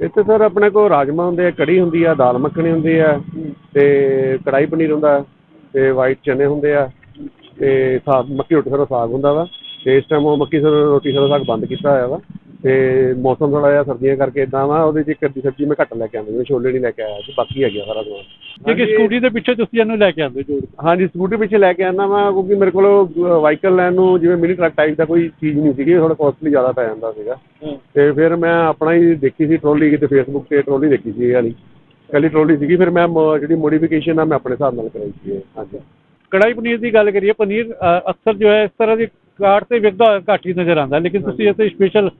ਇੱਥੇ ਸਰ ਆਪਣੇ ਕੋਲ ਰਾਜਮਾ ਹੁੰਦੇ ਆ, ਕੜੀ ਹੁੰਦੀ ਆ, ਦਾਲ ਮੱਖਣੀ ਹੁੰਦੀ ਆ ਤੇ ਕੜਾਹੀ ਪਨੀਰ ਹੁੰਦਾ ਤੇ ਵਾਈਟ ਚਨੇ ਹੁੰਦੇ ਆ ਤੇ ਸਾਗ, ਮੱਕੀ ਰੋਟੀ ਸਰੋਂ ਸਾਗ ਹੁੰਦਾ ਵਾ ਤੇ ਇਸ ਟਾਈਮ ਉਹ ਮੱਕੀ ਸਰੋਂ ਰੋਟੀ ਸਰੋਂ ਸਾਗ ਬੰਦ ਕੀਤਾ ਹੋਇਆ ਵਾ। ਤੇ ਮੌਸਮ ਥੋੜਾ ਜਿਹਾ ਸਰਦੀਆਂ ਕਰਕੇ ਇਦਾਂ ਵਾ ਉਹਦੇ 'ਚ ਇੱਕ ਅੱਧੀ ਸਬਜ਼ੀ ਮੈਂ ਘੱਟ ਲੈ ਕੇ ਆਉਂਦਾ ਜਿਵੇਂ ਛੋਲੇ ਨਹੀਂ ਲੈ ਕੇ ਆਇਆ ਤੇ ਬਾਕੀ ਹੈਗਾ ਸਾਰਾ ਸਮਾਨ। ਕਿਉਂਕਿ ਸਕੂਟੀ ਦੇ ਪਿੱਛੇ ਤੁਸੀਂ ਇਹਨੂੰ ਲੈ ਕੇ ਆਉਂਦੇ ਜੋੜ ਕੇ। ਹਾਂਜੀ ਸਕੂਟੀ ਪਿੱਛੇ ਲੈ ਕੇ ਆਉਂਦਾ ਵਾਂ ਕਿਉਂਕਿ ਮੇਰੇ ਕੋਲ ਵਾਹੀਕਲ ਲੈਣ ਨੂੰ ਜਿਵੇਂ ਮਿਨੀ ਟਰੱਕ ਟਾਈਪ ਦਾ ਕੋਈ ਚੀਜ਼ ਨਹੀਂ ਸੀਗੀ ਥੋੜਾ ਕੋਸਟਲੀ ਜ਼ਿਆਦਾ ਪੈ ਜਾਂਦਾ ਸੀਗਾ। ਤੇ ਫਿਰ ਮੈਂ ਆਪਣਾ ਹੀ ਦੇਖੀ ਸੀ ਟਰੋਲੀ ਕਿਤੇ ਫੇਸਬੁੱਕ ਤੇ ਟਰੋਲੀ ਦੇਖੀ ਸੀ ਇਹ ਵਾਲੀ। ਕੱਲੀ ਟਰੋਲੀ ਸੀਗੀ ਫਿਰ ਮੈਂ ਮ- ਜਿਹੜੀ ਮੋਡੀਫਿਕੇਸ਼ਨ ਆ ਮੈਂ ਆਪਣੇ ਹਿਸਾਬ ਨਾਲ ਕਰਾਈ ਸੀ ਇਹ। ਹਾਂਜੀ। ਕੜਾਈ ਪਨੀਰ ਦੀ ਗੱਲ ਕਰੀਏ ਪਨੀਰ ਅਕਸਰ ਜੋ ਹੈ ਇਸ ਤਰ੍ਹਾਂ ਦੀ ਕਾਟ ਤੇ ਵਿਕਦਾ ਘੱਟ ਹੀ ਨਜ਼ਰ ਆਉਂਦਾ। ਲੇਕਿਨ ਤੁਸੀਂ ਇੱਥੇ ਸਪੈਸ਼ਲ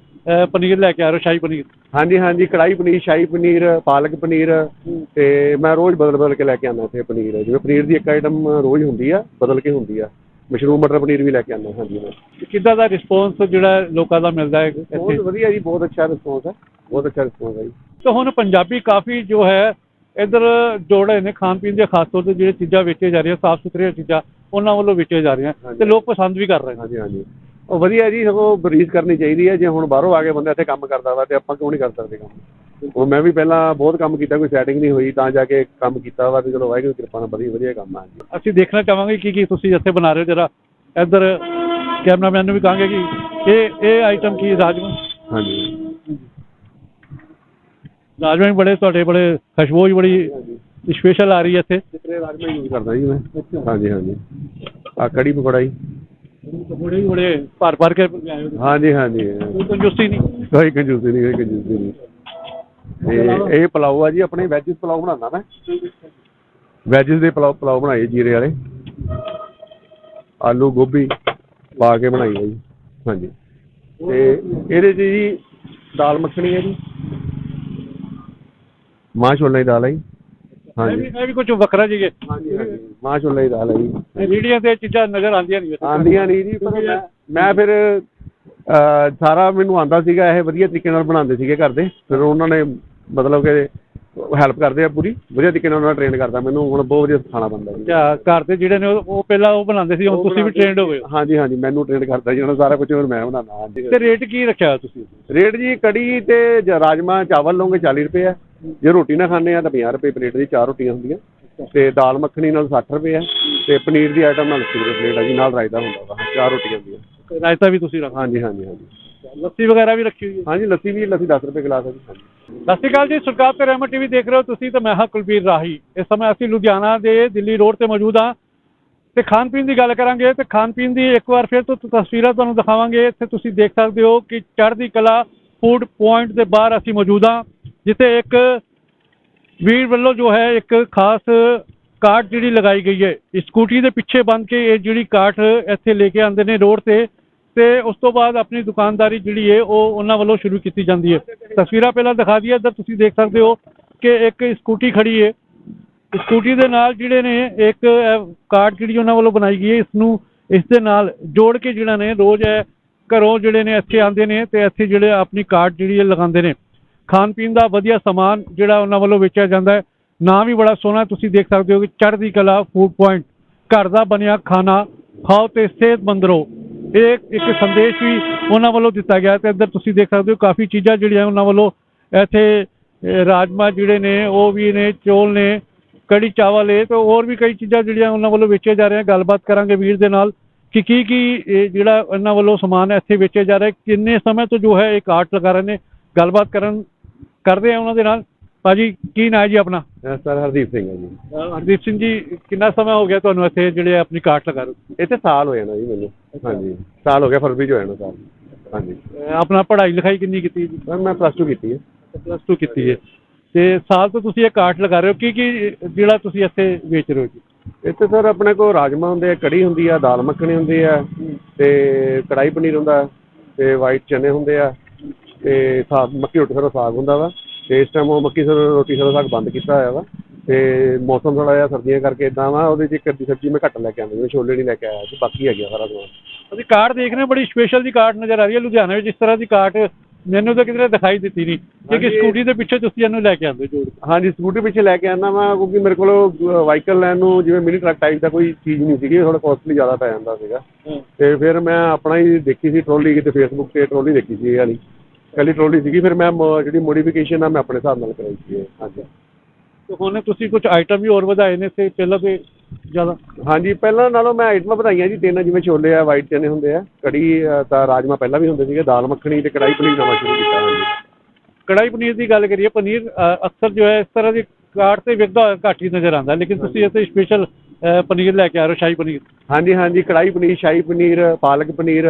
ਪਨੀਰ ਲੈ ਕੇ ਆ ਰਹੇ ਹੋ ਸ਼ਾਹੀ ਪਨੀਰ। ਹਾਂਜੀ ਹਾਂਜੀ ਕੜਾਈ ਪਨੀਰ ਸ਼ਾਹੀ ਪਨੀਰ ਪਾਲਕ ਪਨੀਰ ਤੇ ਮੈਂ ਰੋਜ਼ ਬਦਲ ਬਦਲ ਕੇ ਲੈ ਕੇ ਆਉਂਦਾ ਇੱਥੇ ਪਨੀਰ। ਜਿਵੇਂ ਪਨੀਰ ਦੀ ਇੱਕ ਆਈਟਮ ਰੋਜ਼ ਹੁੰਦੀ ਆ ਬਦਲ ਕੇ ਹੁੰਦੀ ਆ। ਮਸ਼ਰੂਮ ਮਟਰ ਪਨੀਰ ਵੀ ਲੈ ਕੇ ਆਉਂਦਾ ਹਾਂਜੀ ਮੈਂ। ਕਿੱਦਾਂ ਦਾ ਰਿਸਪੌਂਸ ਜਿਹੜਾ ਲੋਕਾਂ ਦਾ ਮਿਲਦਾ ਹੈ ਬਹੁਤ ਵਧੀਆ ਜੀ ਬਹੁਤ ਅੱਛਾ ਰਿਸਪੌਂਸ ਹੈ। ਬਹੁਤ ਅੱਛਾ ਰਿਸਪੌਂਸ ਹੈ ਜੀ। ਤਾਂ ਹੁਣ ਪੰਜਾਬੀ ਕਾਫੀ ਜੋ ਹੈ ਇੱਧਰ ਜੋੜ ਨੇ ਖਾਣ ਪੀਣ ਦੀਆਂ ਖਾਸ ਤੌਰ ਤੇ ਜਿਹੜੀਆਂ ਚੀਜ਼ਾਂ ਵੇਚੀਆਂ ਜਾ ਰਹੀਆਂ ਸਾਫ਼ ਸੁਥਰੀਆਂ ਚੀਜ਼ਾਂ ਉਹਨਾਂ ਵੱਲੋਂ ਵੇਚੀਆਂ ਜਾ ਰਹੀਆਂ। ਤੇ ਲੋਕ ਪਸੰਦ ਵੀ ਕਰ ਰਹੇ ਨੇ। ਹਾਂਜੀ ਹਾਂਜੀ। ਉਹ ਵਧੀਆ ਜੀ ਸਗੋਂ ਬਰੀਜ਼ ਕਰਨੀ ਚਾਹੀਦੀ ਹੈ ਜੇ ਹੁਣ ਬਾਹਰੋਂ ਆ ਕੇ ਬੰਦਾ ਇੱਥੇ ਕੰਮ ਕਰਦਾ ਵਾ ਤੇ ਆਪਾਂ ਕਿਉਂ ਨਹੀਂ ਕਰ ਸਕਦੇ ਕੰਮ? ਉਹ ਮੈਂ ਵੀ ਪਹਿਲਾਂ ਬਹੁਤ ਕੰਮ ਕੀਤਾ ਕੋਈ ਸੈਟਿੰਗ ਨਹੀਂ ਹੋਈ ਤਾਂ ਜਾ ਕੇ ਕੰਮ ਕੀਤਾ ਵਾ ਤੇ ਚਲੋ ਵਾਹਿਗੁਰੂ ਦੀ ਕਿਰਪਾ ਨਾਲ ਵਧੀਆ ਵਧੀਆ ਕੰਮ ਆ। ਜੀ ਅਸੀਂ ਦੇਖਣਾ ਚਾਹਾਂਗੇ ਕੀ ਕੀ ਤੁਸੀਂ ਇੱਥੇ ਬਣਾ ਰਹੇ ਹੋ ਜਰਾ ਇੱਧਰ ਕੈਮਰਾਮੈਨ ਨੂੰ ਵੀ ਕਹਾਂਗੇ ਕਿ ਇਹ ਇਹ ਆਈਟਮ ਕੀ ਹੈ ਰਾਜਮਾ? ਹਾਂਜੀ। ਰਾਜਮਾ ਵੀ ਬੜੇ ਤੁਹਾਡੇ ਬੜੇ ਖੁਸ਼ਬੂ ਬੜੀ ਸਪੈਸ਼ਲ ਆ ਰਹੀ ਹੈ ਇੱਥੇ। ਜਿਤਨੇ ਰਾਜਮਾ ਯੂਜ਼ ਕਰਦਾ ਜੀ ਮੈਂ। ਹਾਂਜੀ ਹਾਂਜੀ। ਆ ਕੜੀ ਪਕੌੜਾ ਜੀ। ਬੜੇ ਬੜੇ ਭਰ ਭਰ ਕੇ ਲਿਆਏ ਹੋ ਹਾਂਜੀ ਹਾਂਜੀ। ਕੋਈ ਕੰਜੂਸੀ ਨਹੀਂ। ਕੋਈ ਕੰਜੂਸੀ ਨਹੀਂ ਕੋਈ ਕੰਜੂਸੀ ਨਹੀਂ। ਤੇ ਇਹ ਪਲਾਓ ਆ ਜੀ ਆਪਣੇ ਵੈਜਿਸ ਪਲਾਓ ਬਣਾਉਂਦਾ ਮੈਂ। ਵੈਜਿਸ ਦੇ ਪਲਾਓ ਪਲਾਓ ਬਣਾਏ ਜੀਰੇ ਵਾਲੇ। ਆਲੂ ਗੋਭੀ ਪਾ ਕੇ ਬਣਾਈ ਹੈ ਜੀ। ਹਾਂਜੀ। ਤੇ ਇਹਦੇ 'ਚ ਜੀ ਦਾਲ ਮੱਖਣੀ ਹੈ ਜੀ। ਮਾਂ ਛੋਲੇ ਦੀ ਦਾਲ ਹੈ ਜੀ। ਇਹ ਵੀ ਹਾਂਜੀ ਇਹ ਵੀ ਕੁਝ ਵੱਖਰਾ ਜੀ। ਹੈ ਹਾਂਜੀ ਹਾਂਜੀ। ਮਾਂ ਛੋਲੇ ਦੀ ਦਾਲ ਹੈ ਜੀ। ਰੇੜੀਆਂ ਤੇ ਇਹ ਚੀਜ਼ਾਂ ਨਜ਼ਰ ਆਉਂਦੀਆਂ ਨਹੀਂ। ਆਂਦੀਆਂ ਨਹੀਂ ਜੀ ਪਰ ਮੈਂ ਮੈਂ ਫਿਰ ਅਹ, ਸਾਰਾ ਮੈਨੂੰ ਆਂਦਾ ਸੀਗਾ ਇਹ ਵਧੀਆ ਤਰੀਕੇ ਨਾਲ ਬਣਾਉਂਦੇ ਸੀਗੇ ਘਰ ਦੇ। ਫਿਰ ਉਹਨਾਂ ਨੇ ਮਤਲਬ ਕਿ ਹੈਲਪ ਕਰਦੇ ਆ ਪੂਰੀ। ਵਧੀਆ ਤਰੀਕੇ ਨਾਲ ਉਹਨਾਂ ਟ੍ਰੇਨ ਕਰਦਾ ਮੈਨੂੰ ਹੁਣ ਬਹੁਤ ਵਧੀਆ ਖਾਣਾ ਬਣਦਾ ਜੀ। ਅੱਛਾ ਘਰ ਦੇ ਜਿਹੜੇ ਨੇ ਉਹ ਉਹ ਪਹਿਲਾਂ ਉਹ ਬਣਾਉਂਦੇ ਸੀ ਹੁਣ ਤੁਸੀਂ ਵੀ ਟ੍ਰੇਨਡ ਹੋ ਗਏ ਹੋ? ਹਾਂਜੀ ਹਾਂਜੀ। ਮੈਨੂੰ ਟ੍ਰੇਨ ਕਰਦਾ ਜੀ। ਉਹਨਾਂ ਸਾਰਾ ਕੁਝ ਹੁਣ ਮੈਂ ਬਣਾਉਣਾ ਹਾਂਜੀ। ਤੇ ਰੇਟ ਕੀ ਰੱਖਿਆ ਤੁਸੀਂ? ਰੇਟ ਜੀ ਕੜੀ ਤੇ ਜ- ਰਾਜਮਾ ਚਾਵਲ ਲਓਗੇ 40 ਰੁਪਏ ਆ। ਜੇ ਰੋਟੀ ਨਾ ਖਾਣੇ ਆ ਤਾਂ 50 ਰੁਪਏ ਪਲੇਟ ਦੀ ਚਾਰ ਰੋਟੀਆਂ ਹੁੰਦੀਆਂ। ਤੇ ਦਾਲ ਮੱਖਣੀ ਨਾਲ 60 ਰੁਪਏ ਆ ਤੇ ਪਨੀਰ ਦੀ ਆਈਟਮ ਨਾਲ 80 ਰੁਪਏ ਪਲੇਟ ਆ ਜੀ ਨਾਲ ਰਾਇਤਾ ਹੁੰਦਾ ਵਾ ਚਾਰ ਰੋਟੀਆਂ ਹੁੰਦੀਆਂ। ਰਾਇਤਾ ਵੀ ਤੁਸੀਂ ਰੱਖ ਹਾਂਜੀ ਹਾਂਜੀ ਹਾਂਜੀ। ਲੱਸੀ ਵਗੈਰਾ ਵੀ ਰੱਖੀ ਹੋਈ ਹੈ? ਹਾਂਜੀ ਲੱਸੀ ਵੀ ਲੱਸੀ 10 ਰੁਪਏ ਗਲਾਸ ਹੈ ਜੀ। ਸਤਿ ਸ਼੍ਰੀ ਅਕਾਲ ਜੀ ਸਰਕਾਰ ਤੇ ਰਹਿਮਤ ਟੀਵੀ ਦੇਖ ਰਹੇ ਹੋ ਤੁਸੀਂ ਤੇ ਮੈਂ ਹਾਂ ਕੁਲਬੀਰ ਰਾਹੀ। ਇਸ ਸਮੇਂ ਅਸੀਂ ਲੁਧਿਆਣਾ ਦੇ ਦਿੱਲੀ ਰੋਡ ਤੇ ਮੌਜੂਦ ਹਾਂ। ਤੇ ਖਾਣ ਪੀਣ ਦੀ ਗੱਲ ਕਰਾਂਗੇ ਤੇ ਖਾਣ ਪੀਣ ਦੀ ਇੱਕ ਵਾਰ ਫਿਰ ਤੋਂ ਤਸਵੀਰਾਂ ਤੁਹਾਨੂੰ ਦਿਖਾਵਾਂਗੇ। ਇੱਥੇ ਤੁਸੀਂ ਦੇਖ ਸਕਦੇ ਹੋ ਕਿ ਚੜ੍ਹਦੀ ਕਲਾ ਫੂਡ ਪੁਆਇੰਟ ਦੇ ਬਾਹਰ ਅਸੀਂ ਮੌਜੂਦ ਹਾਂ। ਜਿੱਥੇ ਇੱਕ ਵੀਰ ਵੱਲੋਂ ਜੋ ਹੈ ਇੱਕ ਖਾਸ ਕਾਰਟ ਜਿਹੜੀ ਲਗਾਈ ਗਈ ਹੈ। ਸਕੂਟੀ ਦੇ ਪਿੱਛੇ ਬੰਨ ਕੇ ਇਹ ਜਿਹੜੀ ਕਾਰਟ ਇੱਥੇ ਲੈ ਕੇ ਆਉਂਦੇ ਨੇ ਰੋਡ ਤੇ ਤੇ ਉਸ ਤੋਂ ਬਾਅਦ ਆਪਣੀ ਦੁਕਾਨਦਾਰੀ ਜਿਹੜੀ ਹੈ ਉਹ ਉਹਨਾਂ ਵੱਲੋਂ ਸ਼ੁਰੂ ਕੀਤੀ ਜਾਂਦੀ ਹੈ। ਤਸਵੀਰਾਂ ਪਹਿਲਾਂ ਦਿਖਾ ਦਈਏ, ਇੱਧਰ ਤੁਸੀਂ ਦੇਖ ਸਕਦੇ ਹੋ ਕਿ ਇੱਕ ਸਕੂਟੀ ਖੜੀ ਹੈ। ਸਕੂਟੀ ਦੇ ਨਾਲ ਜਿਹੜੇ ਨੇ ਇੱਕ ਕਾਰਡ ਜਿਹੜੀ ਉਹਨਾਂ ਵੱਲੋਂ ਬਣਾਈ ਗਈ ਹੈ, ਇਸ ਨੂੰ ਇਸ ਦੇ ਨਾਲ ਜੋੜ ਕੇ ਜਿਹੜਾ ਨੇ ਰੋਜ਼ ਹੈ ਘਰੋਂ ਜਿਹੜੇ ਨੇ ਇੱਥੇ ਆਉਂਦੇ ਨੇ ਤੇ ਇੱਥੇ ਜਿਹੜੇ ਆਪਣੀ ਕਾਰਡ ਜਿਹੜੀ ਹੈ ਲਗਾਉਂਦੇ ਨੇ। ਖਾਣ ਪੀਣ ਦਾ ਵਧੀਆ ਸਮਾਨ ਜਿਹੜਾ ਉਹਨਾਂ ਵੱਲੋਂ ਵੇਚਿਆ ਜਾਂਦਾ ਹੈ। ਨਾਂ ਵੀ ਬੜਾ ਸੋਹਣਾ ਤੁਸੀਂ ਦੇਖ ਸਕਦੇ ਹੋ ਕਿ ਚੜ੍ਹਦੀ ਕਲਾ ਫੂਡ ਪੁਆਇੰਟ ਘਰ ਦਾ ਬਣਿਆ ਖਾਣਾ ਖਾਓ ਤੇ ਸਿਹਤਮੰਦ ਰਹੋ। ਇਹ ਇੱਕ ਸੰਦੇਸ਼ ਵੀ ਉਹਨਾਂ ਵੱਲੋਂ ਦਿੱਤਾ ਗਿਆ ਤੇ ਅੰਦਰ ਤੁਸੀਂ ਦੇਖ ਸਕਦੇ ਹੋ ਕਾਫੀ ਚੀਜ਼ਾਂ ਜਿਹੜੀਆਂ ਉਹਨਾਂ ਵੱਲੋਂ ਇੱਥੇ ਅਹ, ਰਾਜਮਾ ਜਿਹੜੇ ਨੇ ਉਹ ਵੀ ਨੇ ਚੌਲ ਨੇ ਕੜੀ ਚਾਵਲ ਹੈ ਤੇ ਹੋਰ ਵੀ ਕਈ ਚੀਜ਼ਾਂ ਜਿਹੜੀਆਂ ਉਹਨਾਂ ਵੱਲੋਂ ਵੇਚੇ ਜਾ ਰਹੀਆਂ। ਗੱਲਬਾਤ ਕਰਾਂਗੇ ਵੀਰ ਦੇ ਨਾਲ ਕਿ ਕੀ ਕੀ ਇਹ ਜਿਹੜਾ ਇਹਨਾਂ ਵੱਲੋਂ ਸਮਾਨ ਇੱਥੇ ਵੇਚਿਆ ਜਾ ਰਿਹਾ ਕਿੰਨੇ ਸਮੇਂ ਤੋਂ ਜੋ ਹੈ ਇਹ ਕਾਰਟ ਲਗਾ ਰਹੇ ਨੇ। ਗੱਲਬਾਤ ਕਰਨ ਕਰਦੇ ਆ ਉਹਨਾਂ ਦੇ ਨਾਲ। ਭਾਜੀ ਕੀ ਨਾਂ ਹੈ ਜੀ ਆਪਣਾ? ਸਰ ਹਰਦੀਪ ਸਿੰਘ ਹੈ ਜੀ। ਅਹ ਹਰਦੀਪ ਸਿੰਘ ਜੀ ਕਿੰਨਾ ਸਮਾਂ ਹੋ ਗਿਆ ਤੁਹਾਨੂੰ ਇੱਥੇ ਜਿਹੜੇ ਆਪਣੀ ਕਾਰਟ ਲਗਾ ਰਹੇ ਹੋ? ਇੱਥੇ ਸਾਲ ਹੋ ਜਾਣਾ ਜੀ ਮੈਨੂੰ। ਹਾਂਜੀ। ਸਾਲ ਹੋ ਗਿਆ ਫਰਵਰੀ ਚ ਹੋ ਜਾਣਾ ਸਾਲ। ਹਾਂਜੀ। ਅਹ ਆਪਣਾ ਪੜ੍ਹਾਈ ਲਿਖਾਈ ਕਿੰਨੀ ਕੀਤੀ ਜੀ? ਸਰ ਮੈਂ ਪਲੱਸ 2 ਕੀਤੀ ਹੈ। ਪਲੱਸ 2 ਕੀਤੀ ਹੈ। ਤੇ ਸਾਲ ਤੋਂ ਤੁਸੀਂ ਇਹ ਕਾਰਟ ਲਗਾ ਰਹੇ ਹੋ। ਕੀ ਕੀ ਜਿਹੜਾ ਤੁਸੀਂ ਇੱਥੇ ਵੇਚ ਰਹੇ ਹੋ ਜੀ? ਇੱਥੇ ਸਰ ਆਪਣੇ ਕੋਲ ਰਾਜਮਾ ਹੁੰਦੇ ਆ ਕੜੀ ਹੁੰਦੀ ਆ ਦਾਲ ਮੱਖਣੀ ਹੁੰਦੀ ਆ ਤੇ ਕੜਾਈ ਪਨੀਰ ਹੁੰਦਾ ਤੇ ਵਾਈਟ ਚਨੇ ਹੁੰਦੇ ਆ ਤੇ ਸਾਗ ਮੱਕੀ ਰੋਟੀ ਸਰੋਂ ਸਾਗ ਹੁੰਦਾ ਵਾ ਤੇ ਇਸ ਟਾਈਮ ਉਹ ਮੱਕੀ ਸਰੋਂ ਰੋਟੀ ਸਰੋਂ ਸਾਗ ਬੰਦ ਕੀਤਾ ਹੋਇਆ ਵਾ ਤੇ ਮੌਸਮ ਥੋੜਾ ਜਿਹਾ ਸਰਦੀਆਂ ਕਰਕੇ ਇਦਾਂ ਵਾ ਉਹਦੇ 'ਚ ਇੱਕ ਅੱਧੀ ਸਬਜ਼ੀ ਮੈਂ ਘੱਟ ਲੈ ਕੇ ਆਉਂਦਾ ਜਿਵੇਂ ਛੋਲੇ ਨਹੀਂ ਲੈ ਕੇ ਆਇਆ ਤੇ ਬਾਕੀ ਹੈਗਾ ਸਾਰਾ ਸਮਾਨ ਅਸੀਂ ਕਾਰਟ ਦੇਖ ਰਹੇ ਹਾਂ ਬੜੀ ਸਪੈਸ਼ਲ ਦੀ ਕਾਰਟ ਨਜ਼ਰ ਆ ਰਹੀ ਹੈ ਲੁਧਿਆਣਾ ਵਿੱਚ ਇਸ ਤਰ੍ਹਾਂ ਦੀ ਕਾਰਟ ਮੈਨੂੰ ਤਾਂ ਕਿਧਰੇ ਦਿਖਾਈ ਦਿੱਤੀ ਨਹੀਂ ਕਿਉਂਕਿ ਹਾਂਜੀ। ਸਕੂਟੀ ਦੇ ਪਿੱਛੇ ਤੁਸੀਂ ਇਹਨੂੰ ਲੈ ਕੇ ਆਉਂਦੇ ਜੋੜ ਕੇ। ਹਾਂਜੀ ਸਕੂਟੀ ਪਿੱਛੇ ਲੈ ਕੇ ਆਉਂਦਾ ਵਾ ਕਿਉਂਕਿ ਮੇਰੇ ਕੋਲ ਵਾਹੀਕਲ ਲੈਣ ਨੂੰ ਜਿਵੇਂ ਮਿਨੀ ਟਰੱਕ ਟਾਈਪ ਦਾ ਕੋਈ ਚੀਜ਼ ਨਹੀਂ ਸੀਗੀ ਥੋੜਾ ਕੋਸਟਲੀ ਜ਼ਿਆਦਾ ਪੈ ਜਾਂਦਾ ਸੀਗਾ ਤੇ ਫਿਰ ਮੈਂ ਆਪਣਾ ਹੀ ਦੇਖੀ ਸੀ ਟਰੋਲੀ ਕਿਤੇ ਫੇਸਬੁੱਕ ਤੇ ਟਰੋਲੀ ਦੇਖੀ ਸੀ ਇਹ ਵਾਲੀ ਕੱਲੀ ਟਰੋਲੀ ਸੀਗੀ ਫਿਰ ਮੈਂ ਮ- ਜਿਹੜੀ ਮੋਡੀਫਿਕੇਸ਼ਨ ਆ ਮੈਂ ਆਪਣੇ ਹਿਸਾਬ ਨਾਲ ਕਰਾਈ ਸੀ ਇਹ। ਹਾਂਜੀ। ਤੇ ਹੁਣ ਤੁਸੀਂ ਕੁਝ ਆਈਟਮ ਵੀ ਹੋਰ ਵਧਾਏ ਨੇ ਤੇ ਪਹਿਲਾਂ ਤੇ ਜ਼ਿਆਦਾ? ਹਾਂਜੀ ਪਹਿਲਾਂ ਨਾਲੋਂ ਮੈਂ ਆਈਟਮਾਂ ਵਧਾਈਆਂ ਜੀ ਤਿੰਨ ਜਿਵੇਂ ਛੋਲੇ ਆ ਵਾਈਟ ਚਨੇ ਹੁੰਦੇ ਆ ਕੜੀ ਅ, ਤਾਂ ਰਾਜਮਾ ਪਹਿਲਾਂ ਵੀ ਹੁੰਦੇ ਸੀਗੇ ਦਾਲ ਮੱਖਣੀ ਤੇ ਕੜਾਈ ਪਨੀਰ ਨਵਾਂ ਸ਼ੁਰੂ ਕੀਤਾ ਹਾਂਜੀ। ਕੜਾਈ ਪਨੀਰ ਦੀ ਗੱਲ ਕਰੀਏ ਪਨੀਰ ਅ, ਅਕਸਰ ਜੋ ਹੈ ਇਸ ਤਰ੍ਹਾਂ ਦੀ ਕਾਰਟ ਤੇ ਵਿਕਦਾ ਹੋਇਆ ਘੱਟ ਹੀ ਨਜ਼ਰ ਆਉਂਦਾ ਲੇਕਿਨ ਤੁਸੀਂ ਇੱਥੇ ਸਪੈਸ਼ਲ ਪਨੀਰ ਲੈ ਕੇ ਆ ਰਹੇ ਹੋ ਸ਼ਾਹੀ ਪਨੀਰ? ਹਾਂਜੀ ਹਾਂਜੀ ਕੜਾਈ ਪਨੀਰ ਸ਼ਾਹੀ ਪਨੀਰ ਪਾਲਕ ਪਨੀਰ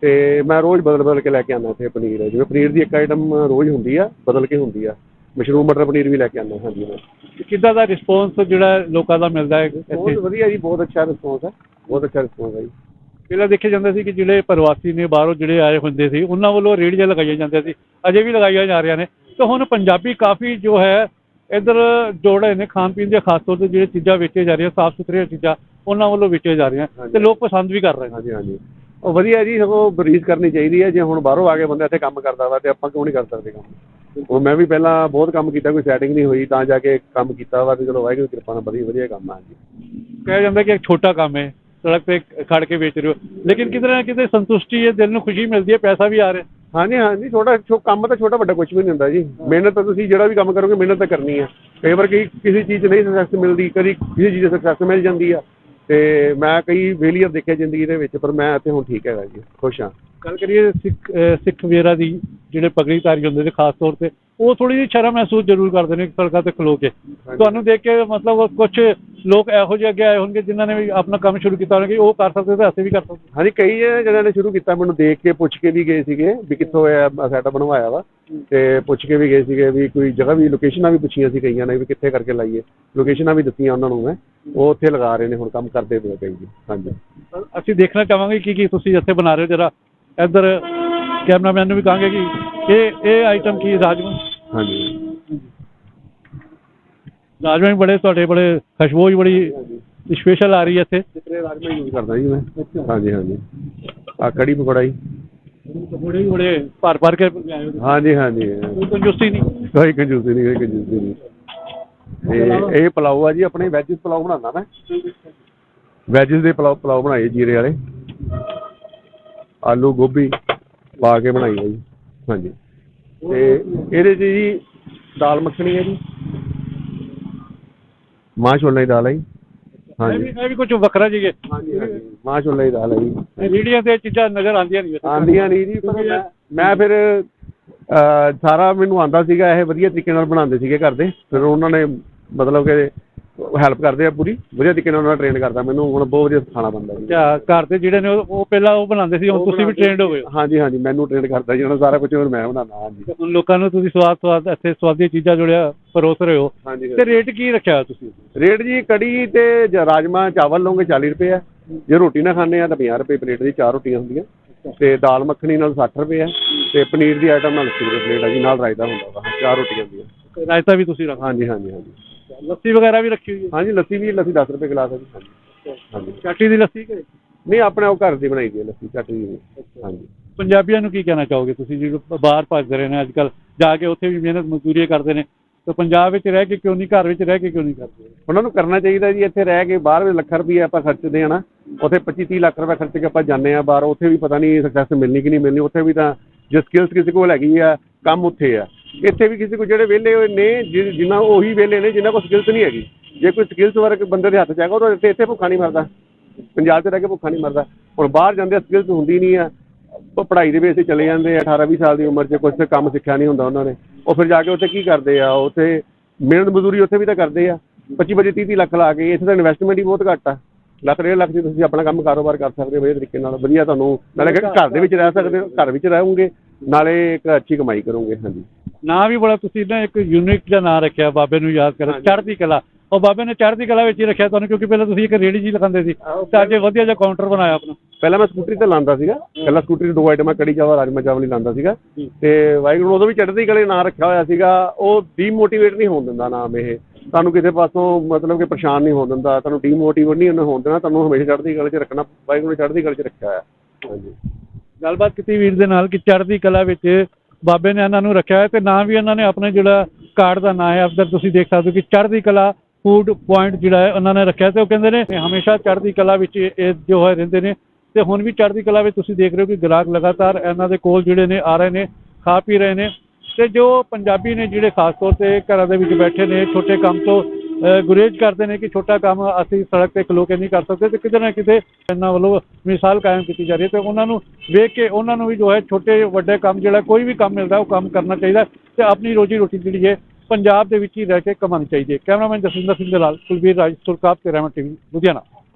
ਤੇ ਮੈਂ ਰੋਜ਼ ਬਦਲ ਬਦਲ ਕੇ ਲੈ ਕੇ ਆਉਂਦਾ ਇੱਥੇ ਪਨੀਰ। ਜਿਵੇਂ ਪਨੀਰ ਦੀ ਇੱਕ ਆਈਟਮ ਰੋਜ਼ ਹੁੰਦੀ ਆ ਬਦਲ ਕੇ ਹੁੰਦੀ ਆ। ਮਸ਼ਰੂਮ ਮਟਰ ਪਨੀਰ ਵੀ ਲੈ ਕੇ ਆਉਂਦਾ ਹਾਂਜੀ ਮੈਂ ਕਿੱਦਾਂ ਦਾ ਰਿਸਪੌਂਸ ਜਿਹੜਾ ਲੋਕਾਂ ਦਾ ਮਿਲਦਾ ਹੈ ਬਹੁਤ ਵਧੀਆ ਜੀ ਬਹੁਤ ਅੱਛਾ ਰਿਸਪੌਂਸ ਹੈ ਬਹੁਤ ਅੱਛਾ ਰਿਸਪੌਂਸ ਹੈ ਜੀ। ਪਹਿਲਾਂ ਦੇਖਿਆ ਜਾਂਦਾ ਸੀ ਕਿ ਜਿਹੜੇ ਪ੍ਰਵਾਸੀ ਨੇ ਬਾਹਰੋਂ ਜਿਹੜੇ ਆਏ ਹੁੰਦੇ ਸੀ ਉਹਨਾਂ ਵੱਲੋਂ ਰੇਹੜੀਆਂ ਲਗਾਈਆਂ ਜਾਂਦੀਆਂ ਸੀ ਅਜੇ ਵੀ ਲਗਾਈਆਂ ਜਾ ਰਹੀਆਂ ਨੇ। ਤਾਂ ਹੁਣ ਪੰਜਾਬੀ ਕਾਫੀ ਜੋ ਹੈ ਇੱਧਰ ਜੋੜ ਨੇ ਖਾਣ ਪੀਣ ਦੀਆਂ ਖਾਸ ਤੌਰ ਤੇ ਜਿਹੜੇ ਚੀਜ਼ਾਂ ਵੇਚੀਆਂ ਜਾ ਰਹੀਆਂ ਸਾਫ਼ ਸੁਥਰੀਆਂ ਚੀਜ਼ਾਂ ਉਹਨਾਂ ਵੱਲੋਂ ਵੇਚੀਆਂ ਜਾ ਰਹੀਆਂ ਤੇ ਲੋਕ ਪਸੰਦ ਵੀ ਕਰ ਰਹੇ ਨੇ। ਹਾਂਜੀ ਹਾਂਜੀ। ਉਹ ਵਧੀਆ ਜੀ ਸਗੋਂ ਬਰੀਜ਼ ਕਰਨੀ ਚਾਹੀਦੀ ਹੈ ਜੇ ਹੁਣ ਬਾਹਰੋਂ ਆ ਕੇ ਬੰਦਾ ਇੱਥੇ ਕੰਮ ਕਰਦਾ ਵਾ ਤੇ ਆਪਾਂ ਕਿਉਂ ਨਹੀਂ ਕਰ ਸਕਦੇ ਕੰਮ? ਉਹ ਮੈਂ ਵੀ ਪਹਿਲਾਂ ਬਹੁਤ ਕੰਮ ਕੀਤਾ ਕੋਈ ਸੈਟਿੰਗ ਨਹੀਂ ਹੋਈ ਤਾਂ ਜਾ ਕੇ ਕੰਮ ਕੀਤਾ ਵਾ ਤੇ ਚਲੋ ਵਾਹਿਗੁਰੂ ਦੀ ਕਿਰਪਾ ਨਾਲ ਵਧੀਆ ਵਧੀਆ ਕੰਮ ਆ ਜੀ ਕਿਹਾ ਜਾਂਦਾ ਕਿ ਇੱਕ ਛੋਟਾ ਕੰਮ ਹੈ ਸੜਕ ਤੇ ਖੜ ਕੇ ਵੇਚ ਰਹੇ ਹੋ। ਲੇਕਿਨ ਕਿਤੇ ਨਾ ਕਿਤੇ ਸੰਤੁਸ਼ਟੀ ਹੈ ਦਿਲ ਨੂੰ ਖੁਸ਼ੀ ਮਿਲਦੀ ਹੈ ਪੈਸਾ ਵੀ ਆ ਰਿਹਾ। ਹਾਂਜੀ ਹਾਂਜੀ ਛੋਟਾ ਛੋ- ਕੰਮ ਤਾਂ ਛੋਟਾ ਵੱਡਾ ਕੁਝ ਵੀ ਨਹੀਂ ਹੁੰਦਾ ਜੀ। ਮਿਹਨਤ ਤਾਂ ਤੁਸੀਂ ਜਿਹੜਾ ਵੀ ਕੰਮ ਕਰੋਗੇ ਮਿਹਨਤ ਤਾਂ ਕਰਨੀ ਹੈ ਕਈ ਵਾਰ ਕਈ ਕਿਸੇ ਚੀਜ਼ 'ਚ ਨਹੀਂ ਸਕਸੈਸ ਮਿਲਦੀ ਕਦੀ ਕਿਸੇ ਚੀਜ਼ 'ਚ ਸਕਸੈਸ ਮਿਲ ਜਾਂਦੀ ਆ। ਤੇ ਮੈਂ ਕਈ ਫੇਲੀਅਰ ਦੇਖੇ ਜ਼ਿੰਦਗੀ ਦੇ ਵਿੱਚ ਪਰ ਮੈਂ ਇੱਥੇ ਹੁਣ ਠੀਕ ਹੈਗਾ ਜੀ ਖੁਸ਼ ਹਾਂ। ਗੱਲ ਕਰੀਏ ਸਿੱਖ ਅਹ ਸਿੱਖ ਵੀਰਾਂ ਦੀ ਜਿਹੜੇ ਪਗੜੀ ਧਾਰੀ ਹੁੰਦੇ ਨੇ ਖਾਸ ਤੌਰ ਤੇ ਉਹ ਥੋੜੀ ਜਿਹੀ ਸ਼ਰਮ ਮਹਿਸੂਸ ਜ਼ਰੂਰ ਕਰਦੇ ਨੇ ਸੜਕਾਂ ਤੇ ਖਲੋ ਕੇ। ਤੁਹਾਨੂੰ ਦੇਖ ਕੇ ਮਤਲਬ ਕੁਝ ਲੋਕ ਇਹੋ ਜਿਹੇ ਅੱਗੇ ਆਏ ਹੋਣਗੇ ਜਿਨ੍ਹਾਂ ਨੇ ਵੀ ਆਪਣਾ ਕੰਮ ਸ਼ੁਰੂ ਕੀਤਾ ਹੋਣਾ ਕਿ ਉਹ ਕਰ ਸਕਦੇ ਤਾਂ ਅਸੀਂ ਵੀ ਕਰ ਸਕਦੇ। ਹਾਂਜੀ ਕਈ ਜਣਿਆਂ ਨੇ ਸ਼ੁਰੂ ਕੀਤਾ ਮੈਨੂੰ ਦੇਖ ਕੇ ਪੁੱਛ ਕੇ ਵੀ ਗਏ ਸੀਗੇ ਵੀ ਕਿੱਥੋਂ ਇਹ ਸੈਟਅਪ ਬਣਵਾਇਆ ਵਾ। ਤੇ ਪੁੱਛ ਕੇ ਵੀ ਗਏ ਸੀਗੇ ਵੀ ਕੋਈ ਜਗ੍ਹਾ ਵੀ ਲੋਕੇਸ਼ਨਾਂ ਵੀ ਪੁੱਛੀਆਂ ਸੀ ਕਈਆਂ ਨੇ ਵੀ ਕਿੱਥੇ ਕਰਕੇ ਲਾਈਏ। ਲੋਕੇਸ਼ਨਾਂ ਵੀ ਦਿੱਤੀਆਂ ਉਹਨਾਂ ਨੂੰ ਮੈਂ। ਉਹ ਉੱਥੇ ਲਗਾ ਰਹੇ ਨੇ ਹੁਣ ਕੰਮ ਕਰਦੇ ਪਏ ਕਈ ਜੀ। ਹਾਂਜੀ। ਅਸੀਂ ਦੇਖਣਾ ਚਾਹਾਂਗੇ ਕੀ ਕੀ ਤੁਸੀਂ ਇੱਥੇ ਬਣਾ ਰਹੇ ਹੋ। ਜਰਾ ਇੱਧਰ ਕੈਮਰਾਮੈਨ ਨੂੰ ਵੀ ਕਹਾਂਗੇ ਕਿ ਇਹ ਇਹ ਆਈਟਮ ਕੀ ਰਾਜਮਾ ਹਾਂਜੀ। ਰਾਜਮਾ ਵੀ ਬੜੇ ਤੁਹਾਡੇ ਬੜੇ ਖੁਸ਼ਬੂ ਵੀ ਬੜੀ ਸਪੈਸ਼ਲ ਆ ਰਹੀ ਹੈ ਇੱਥੇ। ਚਿੱਤਰੇ ਰਾਜਮਾ ਯੂਜ਼ ਕਰਦਾ ਜੀ ਮੈਂ। ਹਾਂਜੀ ਹਾਂਜੀ। ਆ ਕੜੀ ਪਕੌੜਾ ਜੀ। ਬੜੇ ਬੜੇ ਭਰ ਭਰ ਕੇ ਲਿਆਏ ਹੋ ਹਾਂਜੀ ਹਾਂਜੀ। ਕੋਈ ਕੰਜੂਸੀ ਨਹੀਂ। ਕੋਈ ਕੰਜੂਸੀ ਨਹੀਂ ਕੋਈ ਕੰਜੂਸੀ ਨਹੀਂ। ਤੇ ਇਹ ਪਲਾਓ ਆ ਜੀ ਆਪਣੇ ਵੈਜਿਸ ਪਲਾਓ ਬਣਾਉਣਾ ਮੈਂ। ਵੈਜਿਸ ਦੇ ਪਲਾਓ ਪਲਾਓ ਬਣਾਏ ਜੀਰੇ ਵਾਲੇ। ਆਲੂ ਗੋਭੀ ਪਾ ਕੇ ਬਣਾਈ ਹੈ ਜੀ। ਹਾਂਜੀ। ਤੇ ਇਹਦੇ 'ਚ ਜੀ ਦਾਲ ਮੱਖਣੀ ਹੈ ਜੀ। ਮਾਂ ਛੋਲੇ ਦੀ ਦਾਲ ਹੈ ਜੀ ਇਹ ਹਾਂਜੀ ਇਹ ਵੀ ਕੁਝ ਵੱਖਰਾ ਜੀ ਹੈ ਹਾਂਜੀ ਹਾਂਜੀ। ਮਾਂ ਛੋਲੇ ਦੀ ਦਾਲ ਹੈ ਜੀ ਇਹ ਤੇ ਇਹ ਚੀਜ਼ਾਂ ਨਜ਼ਰ ਆਉਂਦੀਆਂ ਨਹੀਂ। ਆਂਦੀਆਂ ਨਹੀਂ ਜੀ ਪਰ ਮੈਂ ਮੈਂ ਫਿਰ ਅਹ, ਸਾਰਾ ਮੈਨੂੰ ਆਂਦਾ ਸੀਗਾ ਇਹ ਵਧੀਆ ਤਰੀਕੇ ਨਾਲ ਬਣਾਉਂਦੇ ਸੀਗੇ ਘਰ ਦੇ। ਫਿਰ ਉਹਨਾਂ ਨੇ ਮਤਲਬ ਕਿ ਹੈਲਪ ਕਰਦੇ ਆ ਪੂਰੀ ਵਧੀਆ ਤਰੀਕੇ ਨਾਲ ਉਹਨਾਂ ਟ੍ਰੇਨ ਕਰਦਾ ਮੈਨੂੰ ਹੁਣ ਬਹੁਤ ਵਧੀਆ ਖਾਣਾ ਬਣਦਾ ਜੀ ਅੱਛਾ ਘਰ ਦੇ ਜਿਹੜੇ ਨੇ ਉਹ ਉਹ ਪਹਿਲਾਂ ਉਹ ਬਣਾਉਂਦੇ ਸੀ ਹੁਣ ਤੁਸੀਂ ਵੀ ਟ੍ਰੇਨਡ ਹੋ ਗਏ ਹੋ? ਹਾਂਜੀ ਹਾਂਜੀ ਮੈਨੂੰ ਟ੍ਰੇਨ ਕਰਦਾ ਜੀ ਉਹਨਾਂ ਸਾਰਾ ਕੁਝ ਹੁਣ ਮੈਂ ਬਣਾਉਣਾ ਹਾਂਜੀ। ਹੁਣ ਲੋਕਾਂ ਨੂੰ ਤੁਸੀਂ ਸਵਾਦ ਸਵਾਦ ਇੱਥੇ ਸਵਾਦੀ ਚੀਜ਼ਾਂ ਜੁੜਿਆ ਪਰੋਸ ਰਹੇ ਹੋ। ਹਾਂਜੀ ਤੇ ਰੇਟ ਕੀ ਰੱਖਿਆ ਹੋਇਆ ਤੁਸੀਂ? ਰੇਟ ਜੀ ਕੜੀ ਤੇ ਜ- ਰਾਜਮਾ ਚਾਵਲ ਲਓਗੇ 40 ਰੁਪਏ ਆ। ਜੇ ਰੋਟੀ ਨਾ ਖਾਣੇ ਆ ਤਾਂ 50 ਰੁਪਏ ਪਲੇਟ ਦੀ ਚਾਰ ਰੋਟੀਆਂ ਹੁੰਦੀਆਂ। ਤੇ ਦਾਲ ਮੱਖਣੀ ਨਾਲ 60 ਰੁਪਏ ਆ ਤੇ ਪਨੀਰ ਦੀ ਆਈਟਮ ਨਾਲ 80 ਰੁਪਏ ਪਲੇਟ ਆ ਜੀ ਨਾਲ ਰਾਇਤਾ ਹੁੰਦਾ ਵਾ ਚਾਰ ਰੋਟੀਆਂ ਹੁੰਦੀਆਂ। ਰਾਇਤਾ ਵੀ ਤੁਸੀਂ ਰੱਖ ਹਾਂਜੀ ਹਾਂਜੀ ਹਾਂਜੀ। ਲੱਸੀ ਵਗੈਰਾ ਵੀ ਰੱਖੀ ਹੋਈ ਹੈ? ਹਾਂਜੀ ਲੱਸੀ ਵੀ ਲੱਸੀ 10 ਰੁਪਏ ਗਲਾਸ ਹੈ ਜੀ। ਹਾਂਜੀ ਹਾਂਜੀ। ਚਾਟੀ ਦੀ ਲੱਸੀ ਕਿ ਨਹੀਂ ਆਪਣੇ ਉਹ ਘਰ ਦੀ ਬਣਾਈ ਦੀ ਹੈ ਲੱਸੀ ਚੱਟ ਦੀ ਨਹੀਂ। ਹਾਂਜੀ। ਪੰਜਾਬੀਆਂ ਨੂੰ ਕੀ ਕਹਿਣਾ ਚਾਹੋਗੇ ਤੁਸੀਂ? ਜਿਹੜੇ ਬਾਹਰ ਭੱਜ ਰਹੇ ਨੇ ਅੱਜ ਕੱਲ ਜਾ ਕੇ ਉੱਥੇ ਵੀ ਮਿਹਨਤ ਮਜ਼ਦੂਰੀ ਕਰਦੇ ਨੇ ਤੇ ਪੰਜਾਬ ਵਿੱਚ ਰਹਿ ਕੇ ਕਿਉਂ ਨਹੀਂ ਘਰ ਵਿੱਚ ਰਹਿ ਕੇ ਕਿਉਂ ਨਹੀਂ ਕਰਦੇ? ਉਹਨਾਂ ਨੂੰ ਕਰਨਾ ਚਾਹੀਦਾ ਜੀ ਇੱਥੇ ਰਹਿ ਕੇ ਬਾਹਰ ਵੀ ਲੱਖ ਰੁਪਏ ਆਪਾਂ ਖਰਚਦੇ ਆ ਨਾ ਉੱਥੇ 25 30 ਲੱਖ ਰੁਪਏ ਖਰਚ ਕੇ ਆਪਾਂ ਜਾਂਦੇ ਆ ਬਾਹਰ ਉੱਥੇ ਵੀ ਪਤਾ ਨਹੀਂ ਸਕਸੈਸ ਮਿਲਣੀ ਕਿ ਨਹੀਂ ਮਿਲਣੀ ਉੱਥੇ ਵੀ ਤਾਂ ਜੇ ਸਕਿੱਲਸ ਕਿਸੇ ਕੋਲ ਹੈਗੀ ਆ ਕੰਮ ਉੱਥੇ ਆ। ਇੱਥੇ ਵੀ ਕਿਸੇ ਕੋਲ ਜਿਹੜੇ ਵਿਹਲੇ ਹੋਏ ਨੇ, ਜਿ- ਜਿਨ੍ਹਾਂ ਉਹੀ ਵਿਹਲੇ ਨੇ ਜਿਨ੍ਹਾਂ ਕੋਲ ਸਕਿੱਲਸ ਨਹੀਂ ਹੈਗੀ। ਜੇ ਕੋਈ ਸਕਿੱਲਸ ਵਰਕ ਬੰਦੇ ਦੇ ਹੱਥ 'ਚ ਹੈਗਾ ਉਹ ਤਾਂ ਇੱਥੇ ਇੱਥੇ ਭੁੱਖਾ ਨਹੀਂ ਮਰਦਾ। ਪੰਜਾਬ 'ਚ ਰਹਿ ਕੇ ਭੁੱਖਾ ਨਹੀਂ ਮਰਦਾ। ਹੁਣ ਬਾਹਰ ਜਾਂਦੇ ਸਕਿੱਲਸ ਹੁੰਦੀ ਨਹੀਂ ਆ। ਉਹ ਪੜ੍ਹਾਈ ਦੇ ਵਿੱਚ ਤੇ ਚਲੇ ਜਾਂਦੇ ਆ 18 20 ਸਾਲ ਦੀ ਉਮਰ 'ਚ ਕੁਛ ਕੰਮ ਸਿੱਖਿਆ ਨਹੀਂ ਹੁੰਦਾ ਉਹਨਾਂ ਨੇ। ਉਹ ਫਿਰ ਜਾ ਕੇ ਉੱਥੇ ਕੀ ਕਰਦੇ ਆ? ਉੱਥੇ ਮਿਹਨਤ ਮਜ਼ਦੂਰੀ ਉੱਥੇ ਵੀ ਤਾਂ ਕਰਦੇ ਆ। 25 25 30 ਲੱਖ ਲਾ ਕੇ ਇੱਥੇ ਤਾਂ ਇਨਵੈਸਟਮੈਂਟ ਹੀ ਬਹੁਤ ਘੱਟ ਆ। ਲੱਖ, ਡੇਢ ਲੱਖ ਦੀ ਤੁਸੀਂ ਆਪਣਾ ਕੰਮ ਕਾਰੋਬਾਰ ਕਰ ਸਕਦੇ ਹੋ, ਵਧੀਆ ਤਰੀਕੇ ਨਾਲ। ਵਧੀਆ ਤੁਹਾਨੂੰ, ਨਾਲੇ ਘਰ ਦੇ ਵਿੱਚ ਰਹਿ ਸਕਦੇ ਹੋ, ਘਰ ਵਿੱਚ ਰਹੋਗੇ, ਨਾਲੇ ਇੱਕ ਅੱਛੀ ਕਮਾਈ ਕਰੋਗੇ, ਹਾਂਜੀ। ਨਾਂ ਵੀ ਬੜਾ ਤੁਸੀਂ ਨਾ ਇੱਕ ਯੂਨਿਕ ਜਿਹਾ ਨਾਂ ਰੱਖਿਆ ਬਾਬੇ ਨੂੰ ਯਾਦ ਕਰ ਚੜ੍ਹਦੀ ਕਲਾ। ਉਹ ਬਾਬੇ ਨੇ ਚੜ੍ਹਦੀ ਕਲਾ ਵਿੱਚ ਹੀ ਰੱਖਿਆ ਤੁਹਾਨੂੰ ਕਿਉਂਕਿ ਪਹਿਲਾਂ ਤੁਸੀਂ ਇੱਕ ਰੇੜੀ ਜੀ ਲਗਾਉਂਦੇ ਸੀ। ਤੇ ਅੱਜ ਵਧੀਆ ਜਿਹਾ ਕਾਊਂਟਰ ਬਣਾਇਆ ਆਪਣਾ। ਪਹਿਲਾਂ ਮੈਂ ਸਕੂਟਰੀ ਤੇ ਲਾਂਦਾ ਸੀਗਾ। ਪਹਿਲਾਂ ਸਕੂਟਰੀ ਤੇ ਦੋ ਆਈਟਮਾਂ ਕੜੀ ਚਾਵਲ ਰਾਜਮਾ ਚਾਵਲ ਹੀ ਲਾਂਦਾ ਸੀਗਾ। ਤੇ ਵਾਹਿਗੁਰੂ ਉਦੋਂ ਵੀ ਚੜ੍ਹਦੀ ਕਲੇ ਨਾਂ ਰੱਖਿਆ ਹੋਇਆ ਸੀਗਾ। ਉਹ ਡੀਮੋਟੀਵੇਟ ਨਹੀਂ ਹੋਣ ਦਿੰਦਾ ਨਾਮ ਇਹ। ਤੁਹਾਨੂੰ ਕਿਸੇ ਪਾਸੋਂ ਮਤਲਬ ਕਿ ਪਰੇਸ਼ਾਨ ਨਹੀਂ ਹੋਣ ਦਿੰਦਾ। ਤੁਹਾਨੂੰ ਡੀਮੋਟੀਵੇਟ ਨਹੀਂ ਉਹਨੇ ਹੋਣ ਦੇਣਾ। ਤੁਹਾਨੂੰ ਹਮੇਸ਼ਾ ਚੜ੍ਹਦੀ ਕਲੇ 'ਚ ਰੱਖਣਾ। ਵਾਹਿਗੁਰੂ ਨੇ ਚੜ੍ਹਦੀ ਕਲੇ 'ਚ ਰੱਖਿਆ ਹੋਇਆ। ਹਾਂਜੀ। ਗੱਲਬਾਤ ਕੀਤੀ ਵੀਰ ਦੇ ਨਾਲ ਕਿ ਚੜ੍ਹਦੀ ਕਲਾ ਵਿੱਚ ਬਾਬੇ ਨੇ ਇਹਨਾਂ ਨੂੰ ਰੱਖਿਆ ਹੈ ਤੇ ਨਾਂ ਵੀ ਇਹਨਾਂ ਨੇ ਆਪਣੇ ਜਿਹੜਾ ਕਾਰਡ ਦਾ ਨਾਂ ਹੈ ਅੰਦਰ ਤੁਸੀਂ ਦੇਖ ਸਕਦੇ ਹੋ ਕਿ ਚੜ੍ਹਦੀ ਕਲਾ ਫੂਡ ਪੁਆਇੰਟ ਜਿਹੜਾ ਹੈ, ਉਹਨਾਂ ਨੇ ਰੱਖਿਆ ਤੇ ਉਹ ਕਹਿੰਦੇ ਨੇ ਹਮੇਸ਼ਾ ਚੜ੍ਹਦੀ ਕਲਾ ਵਿੱਚ ਇਹ ਜੋ ਹੈ ਰਹਿੰਦੇ ਨੇ। ਤੇ ਹੁਣ ਵੀ ਚੜ੍ਹਦੀ ਕਲਾ ਵਿੱਚ ਤੁਸੀਂ ਦੇਖ ਰਹੇ ਹੋ ਕਿ ਗ੍ਰਾਹਕ ਲਗਾਤਾਰ ਇਹਨਾਂ ਦੇ ਕੋਲ ਜਿਹੜੇ ਨੇ ਆ ਰਹੇ ਨੇ, ਖਾ ਪੀ ਰਹੇ ਨੇ। ਤੇ ਜੋ ਪੰਜਾਬੀ ਨੇ ਜਿਹੜੇ ਖਾਸ ਤੌਰ ਤੇ ਘਰਾਂ ਦੇ ਵਿੱਚ ਬੈਠੇ ਨੇ, ਛੋਟੇ ਕੰਮ ਤੋਂ ਗੁਰੇਜ਼ ਕਰਦੇ ਨੇ ਕਿ ਛੋਟਾ ਕੰਮ ਅਸੀਂ ਸੜਕ ਤੇ ਖਲੋ ਕੇ ਨਹੀਂ ਕਰ ਸਕਦੇ ਤੇ ਕਿਤੇ ਨਾ ਕਿਤੇ ਇਹਨਾਂ ਵੱਲੋਂ ਮਿਸਾਲ ਕਾਇਮ ਕੀਤੀ ਜਾ ਰਹੀ ਹੈ ਤੇ ਉਹਨਾਂ ਨੂੰ ਵੇਖ ਕੇ ਉਹਨਾਂ ਨੂੰ ਵੀ ਜੋ ਹੈ ਛੋਟੇ ਵੱਡੇ ਕੰਮ ਜਿਹੜਾ ਕੋਈ ਵੀ ਕੰਮ ਮਿਲਦਾ ਉਹ ਕੰਮ ਕਰਨਾ ਚਾਹੀਦਾ ਤੇ ਆਪਣੀ ਰੋਜੀ ਰੋਟੀ ਜਿਹੜੀ ਹੈ ਪੰਜਾਬ ਦੇ ਵਿੱਚ ਹੀ ਰਹਿ ਕੇ ਕਮਾਉਣੀ ਚਾਹੀਦੀ ਹੈ। ਕੈਮਰਾਮੈਨ ਜਸਵਿੰਦਰ ਸਿੰਘ ਦੇ ਨਾਲ ਕੁਲਬੀਰ ਰਾਜ ਸੁਰਕਾਪ ਤੇ ਰਹਿਮਤ ਟੀਵੀ, ਲੁਧਿਆਣਾ।